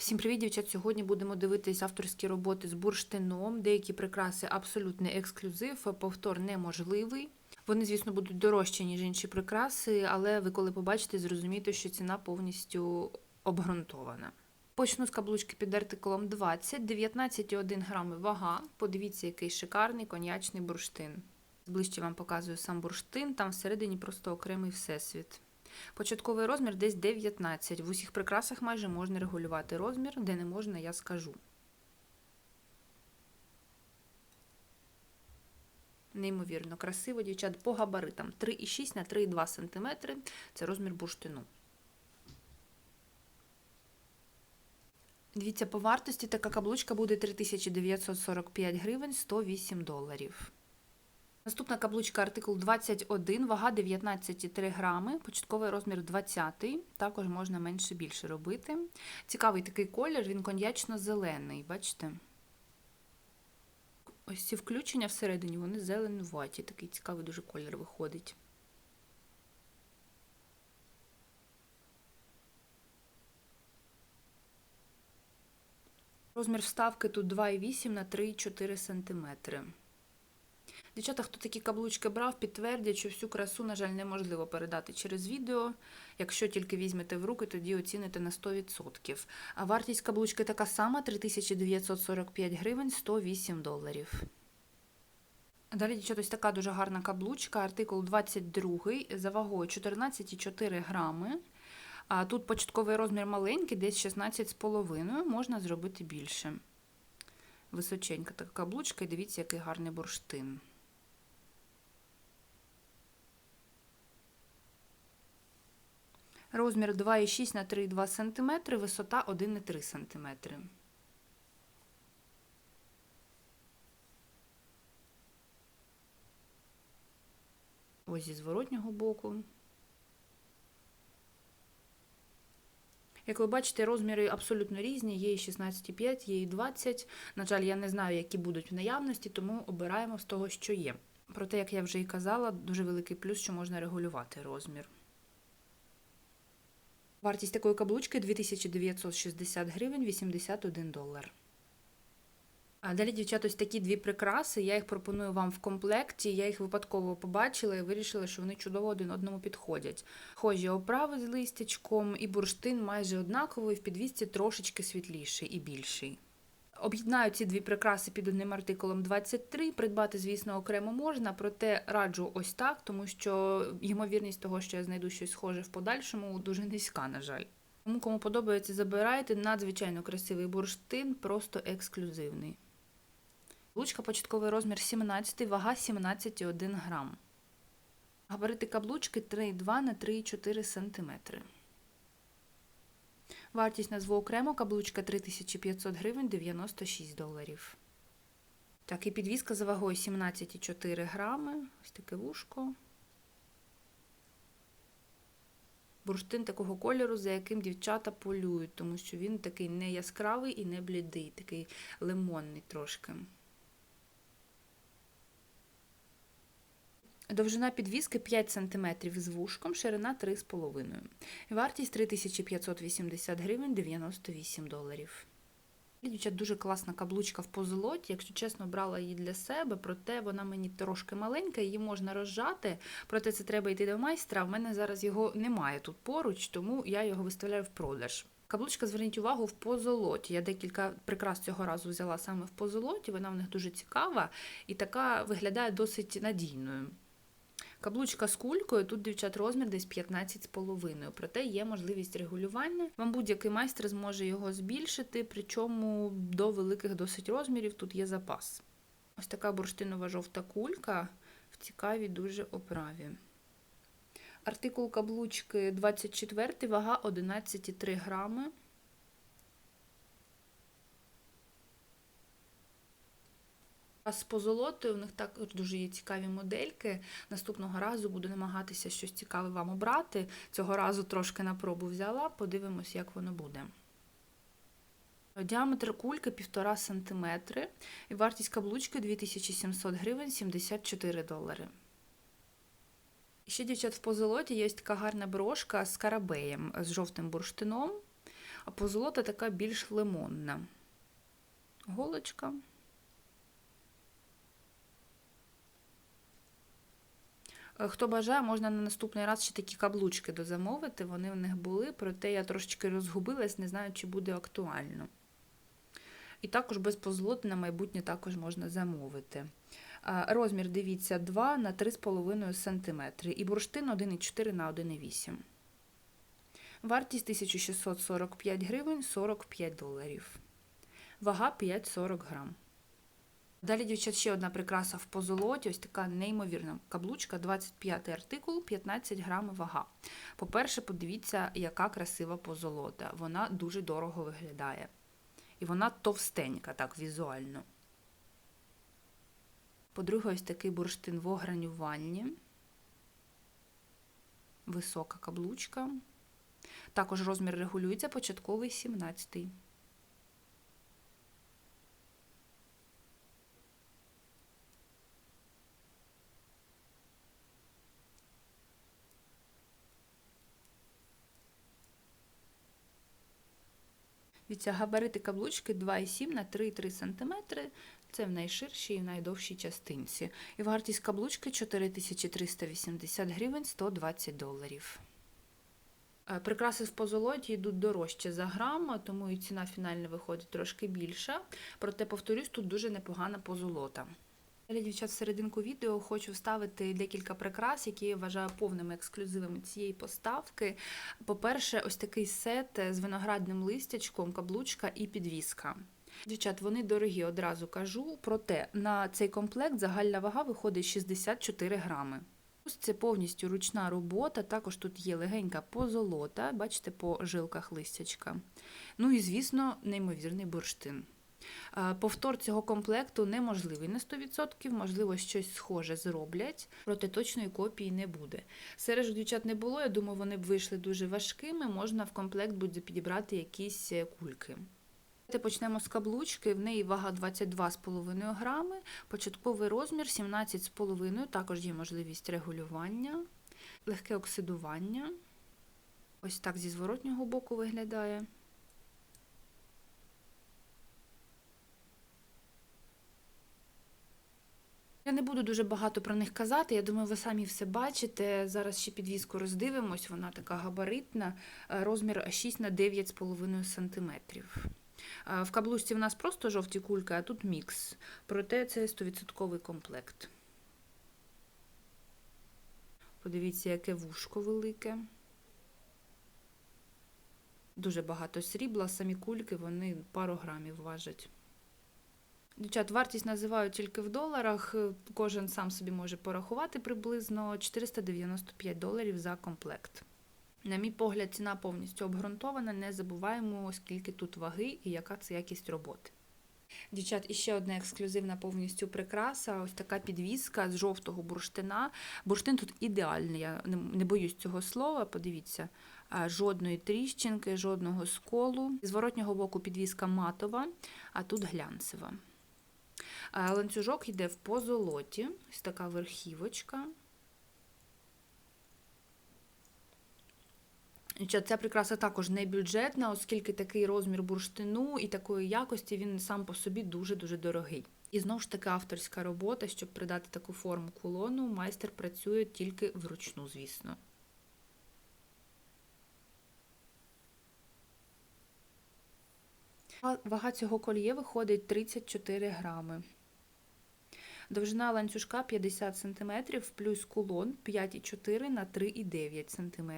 Всім привіт, дівчат! Сьогодні будемо дивитись авторські роботи з бурштином. Деякі прикраси абсолютний ексклюзив, повтор неможливий. Вони, звісно, будуть дорожчі, ніж інші прикраси, але ви, коли побачите, зрозумієте, що ціна повністю обґрунтована. Почну з каблучки під артикулом 20, 19,1 грами вага. Подивіться, який шикарний коньячний бурштин. Ближче вам показую сам бурштин, там всередині просто окремий всесвіт. Початковий розмір десь 19. В усіх прикрасах майже можна регулювати розмір, де не можна, я скажу. Неймовірно, красиво, дівчат, по габаритам 3,6 на 3,2 см. Це розмір бурштину. Дивіться, по вартості така каблучка буде 3945 гривень 108 доларів. Наступна каблучка артикул 21, вага 19,3 грами, початковий розмір 20, також можна менше більше робити. Цікавий такий колір, він коньячно-зелений, бачите? Ось ці включення всередині, вони зеленуваті, такий цікавий дуже колір виходить. Розмір вставки тут 2,8 на 3,4 см. Дівчата, хто такі каблучки брав, підтвердять, що всю красу, на жаль, неможливо передати через відео. Якщо тільки візьмете в руки, тоді оціните на 100%. А вартість каблучки така сама 3945 гривень 108 доларів. Далі, дівчата, ось така дуже гарна каблучка, артикул 22 за вагою 14,4 грами. А тут початковий розмір маленький, десь 16,5, можна зробити більше. Височенька така каблучка, і дивіться, який гарний бурштин. Розмір 2,6 на 3,2 см, висота 1,3 см. Ось зі зворотнього боку. Як ви бачите, розміри абсолютно різні, є і 16,5, є і 20. На жаль, я не знаю, які будуть в наявності, тому обираємо з того, що є. Проте, як я вже і казала, дуже великий плюс, що можна регулювати розмір. Вартість такої каблучки 2960 гривень 81 долар. А далі, дівчата, ось такі дві прикраси. Я їх пропоную вам в комплекті. Я їх випадково побачила і вирішила, що вони чудово один одному підходять. Хожі оправи з листячком, і бурштин майже однаковий, в підвісці трошечки світліший і більший. Об'єднаю ці дві прикраси під одним артикулом 23. Придбати, звісно, окремо можна, проте раджу ось так, тому що ймовірність того, що я знайду щось схоже в подальшому, дуже низька, на жаль. Тому, кому подобається, забирайте. Надзвичайно красивий бурштин, просто ексклюзивний. Каблучка початковий розмір 17, вага 17,1 грам. Габарити каблучки 3,2 на 3,4 см. Вартість назву окремо каблучка 3500 гривень 96 доларів. Так, і підвізка за вагою 17,4 грами. Ось таке вушко. Бурштин такого кольору, за яким дівчата полюють, тому що він такий не яскравий і не блідий, такий лимонний трошки. Довжина підвіски 5 см з вушком, ширина 3,5 Вартість 3580 гривень 98 доларів. Дівчат, дуже класна каблучка в позолоті. Якщо чесно, брала її для себе, проте вона мені трошки маленька, її можна розжати, проте це треба йти до майстра. В мене зараз його немає тут поруч, тому я його виставляю в продаж. Каблучка, зверніть увагу, в позолоті. Я декілька прикрас цього разу взяла саме в позолоті, вона в них дуже цікава і така виглядає досить надійною. Каблучка з кулькою, тут, дівчат, розмір десь 15,5, проте є можливість регулювання. Вам будь-який майстер зможе його збільшити, причому до великих досить розмірів тут є запас. Ось така бурштинова жовта кулька в цікавій дуже оправі. Артикул каблучки 24, вага 11,3 грами. А з позолотою в них також дуже є цікаві модельки. Наступного разу буду намагатися щось цікаве вам обрати. Цього разу трошки на пробу взяла, подивимось, як воно буде. Діаметр кульки 1,5 см і вартість каблучки 2700 гривень 74 долари. Ще, дівчат, в позолоті є така гарна брошка з карабеєм, з жовтим бурштином. А позолота така більш лимонна. Голочка. Хто бажає, можна на наступний раз ще такі каблучки дозамовити. Вони в них були, проте я трошечки розгубилась, не знаю, чи буде актуально. І також без позолоти на майбутнє також можна замовити. Розмір, дивіться, 2 на 3,5 см і бурштин 1,4 на 1,8 Вартість 1645 гривень 45 доларів. Вага 5,40 грам. Далі, дівчат, ще одна прикраса в позолоті, ось така неймовірна каблучка, 25 артикул, 15 грам вага. По-перше, подивіться, яка красива позолота. Вона дуже дорого виглядає. І вона товстенька, так, візуально. По-друге, ось такий бурштин в огранюванні. Висока каблучка. Також розмір регулюється, початковий 17. Дивіться, габарити каблучки 2,7 на 3,3 см. Це в найширшій і в найдовшій частинці. І вартість каблучки 4380 гривень 120 доларів. Е, Прикраси в позолоті йдуть дорожче за грам, тому і ціна фінальна виходить трошки більша. Проте, повторюсь, тут дуже непогана позолота. Далі, дівчат, в серединку відео хочу вставити декілька прикрас, які я вважаю повними ексклюзивами цієї поставки. По-перше, ось такий сет з виноградним листячком, каблучка і підвіска. Дівчат, вони дорогі, одразу кажу. Проте на цей комплект загальна вага виходить 64 грами. Це повністю ручна робота, також тут є легенька позолота, бачите, по жилках листячка. Ну і, звісно, неймовірний бурштин. Е, Повтор цього комплекту неможливий на 100%, можливо, щось схоже зроблять, проте точної копії не буде. Сережок дівчат не було, я думаю, вони б вийшли дуже важкими, можна в комплект буде підібрати якісь е, кульки. Почнемо з каблучки, в неї вага 22,5 грами, початковий розмір 17,5, також є можливість регулювання, легке оксидування. Ось так зі зворотнього боку виглядає. Я не буду дуже багато про них казати. Я думаю, ви самі все бачите. Зараз ще підвіску роздивимось, вона така габаритна, е, розмір 6 на 9,5 см. Е, В каблучці в нас просто жовті кульки, а тут мікс. Проте це 100% комплект. Подивіться, яке вушко велике. Дуже багато срібла, самі кульки вони пару грамів важать. Дівчат, вартість називають тільки в доларах. Кожен сам собі може порахувати приблизно 495 доларів за комплект. На мій погляд, ціна повністю обґрунтована. Не забуваємо, скільки тут ваги і яка це якість роботи. Дівчат, і ще одна ексклюзивна повністю прикраса. Ось така підвіска з жовтого бурштина. Бурштин тут ідеальний, я не боюсь цього слова. Подивіться, жодної тріщинки, жодного сколу. З воротнього боку підвіска матова, а тут глянцева. А, Ланцюжок йде в позолоті, ось така верхівочка. Ця прикраса також не бюджетна, оскільки такий розмір бурштину і такої якості він сам по собі дуже-дуже дорогий. І знову ж таки авторська робота, щоб придати таку форму кулону, майстер працює тільки вручну, звісно. Вага цього кольє виходить 34 грами. Довжина ланцюжка 50 см, плюс кулон 5,4 на 3,9 см.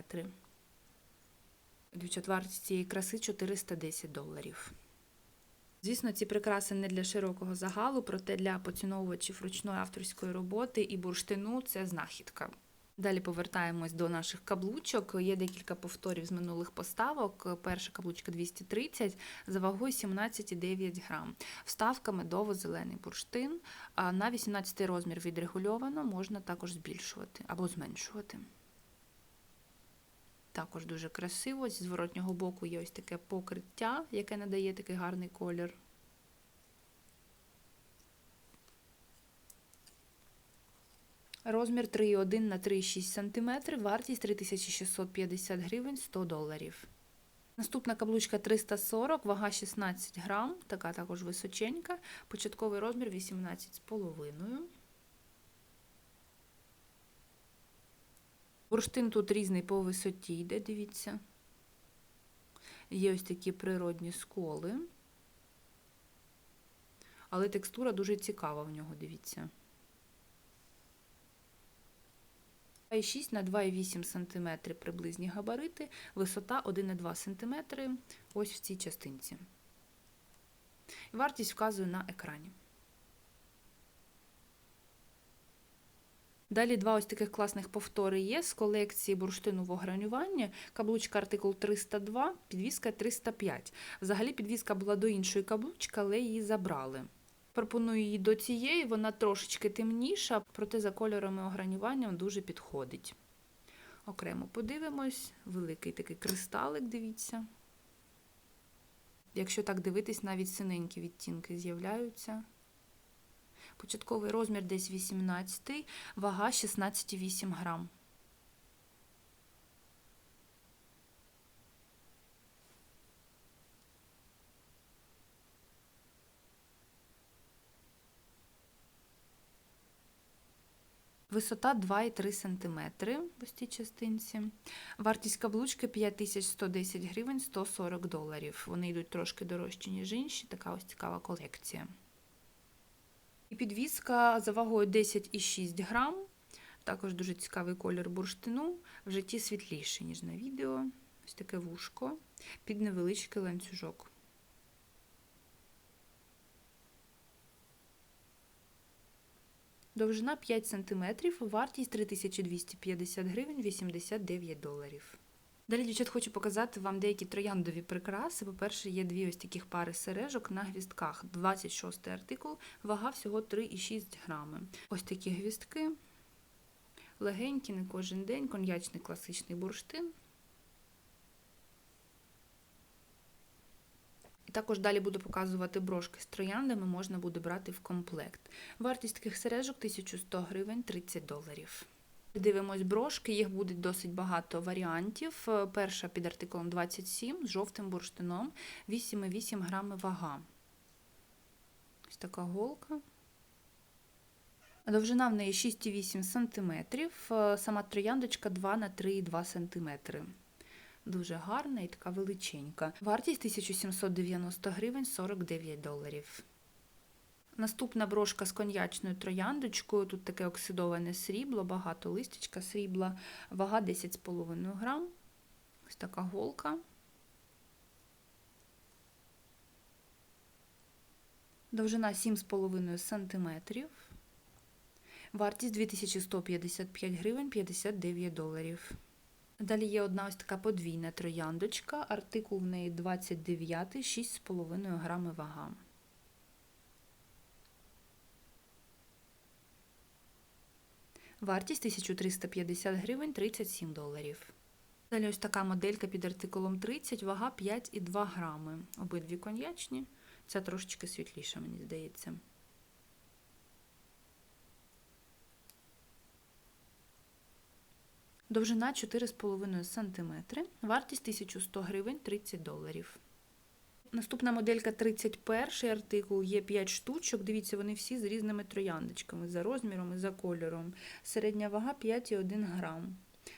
Вартість цієї краси 410 доларів. Звісно, ці прикраси не для широкого загалу, проте для поціновувачів ручної авторської роботи і бурштину це знахідка. Далі повертаємось до наших каблучок. Є декілька повторів з минулих поставок. Перша каблучка 230 за вагою 17,9 грам. Вставка медово-зелений бурштин. На 18 розмір відрегульовано, можна також збільшувати або зменшувати. Також дуже красиво. Зі зворотнього боку є ось таке покриття, яке надає такий гарний колір. Розмір 3,1 на 3,6 см, вартість 3650 гривень 100 доларів. Наступна каблучка 340, вага 16 грам, така також височенька, початковий розмір 18,5. Бурштин тут різний по висоті йде, дивіться. Є ось такі природні сколи. Але текстура дуже цікава в нього, дивіться. 2,6 на 2,8 см приблизні габарити, висота 1,2 см ось в цій частинці. Вартість вказую на екрані. Далі два ось таких класних повтори є з колекції бурштинового гранювання. Каблучка артикул 302, підвіска 305. Взагалі підвіска була до іншої каблучки, але її забрали. Пропоную її до цієї, вона трошечки темніша, проте за кольорами огранювання дуже підходить. Окремо подивимось, великий такий кристалик, дивіться. Якщо так дивитись, навіть синенькі відтінки з'являються. Початковий розмір десь 18, вага 16,8 грам. Висота 2,3 см в цій частинці. Вартість каблучки 5110 гривень 140 доларів. Вони йдуть трошки дорожчі, ніж інші. Така ось цікава колекція. І підвіска за вагою 10,6 грам. Також дуже цікавий колір бурштину. В житті світліший, ніж на відео. Ось таке вушко під невеличкий ланцюжок. Довжина 5 см, вартість 3250 гривень 89 доларів. Далі, дівчат, хочу показати вам деякі трояндові прикраси. По-перше, є дві ось таких пари сережок на гвістках. 26 артикул, вага всього 3,6 грами. Ось такі гвістки. Легенькі, не кожен день, коньячний класичний бурштин. Також далі буду показувати брошки з трояндами, можна буде брати в комплект. Вартість таких сережок 1100 гривень 30 доларів. Дивимось брошки, їх буде досить багато варіантів. Перша під артикулом 27 з жовтим бурштином, 8,8 грами вага. Ось така голка. Довжина в неї 6,8 см, сама трояндочка 2 на 3,2 см. Дуже гарна і така величенька. Вартість 1790 гривень 49 доларів. Наступна брошка з коньячною трояндочкою. Тут таке оксидоване срібло, багато листячка срібла, вага 10,5 грам. Ось така голка. Довжина 7,5 см. Вартість 2155 гривень 59 доларів. Далі є одна ось така подвійна трояндочка, артикул в неї 29, 6,5 грами вага. Вартість 1350 гривень 37 доларів. Далі ось така моделька під артикулом 30, вага 5,2 грами. Обидві коньячні. Ця трошечки світліша, мені здається. Довжина 4,5 см, вартість 1100 гривень 30 доларів. Наступна моделька 31 артикул, є 5 штучок. Дивіться, вони всі з різними трояндочками, за розміром і за кольором. Середня вага 5,1 грам,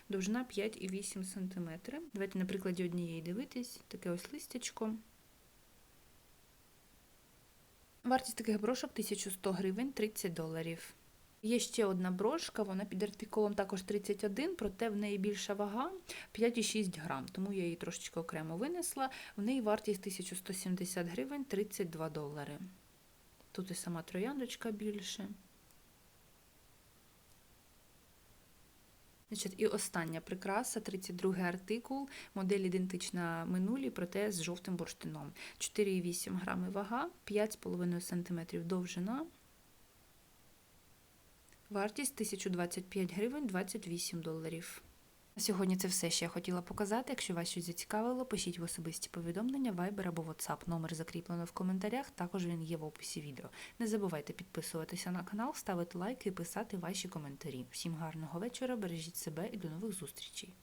довжина 5,8 см. Давайте на прикладі однієї дивитись, таке ось листячко. Вартість таких брошок 1100 гривень 30 доларів. Є ще одна брошка, вона під артикулом також 31, проте в неї більша вага 5,6 грам, тому я її трошечки окремо винесла. В неї вартість 1170 гривень 32 долари. Тут і сама трояндочка більше. Значить, І остання прикраса, 32 артикул, модель ідентична минулій, проте з жовтим бурштином. 4,8 грами вага, 5,5 см довжина. Вартість 1025 гривень 28 доларів. На сьогодні це все, що я хотіла показати. Якщо вас щось зацікавило, пишіть в особисті повідомлення, Viber або WhatsApp. Номер закріплено в коментарях, також він є в описі відео. Не забувайте підписуватися на канал, ставити лайки і писати ваші коментарі. Всім гарного вечора, бережіть себе і до нових зустрічей!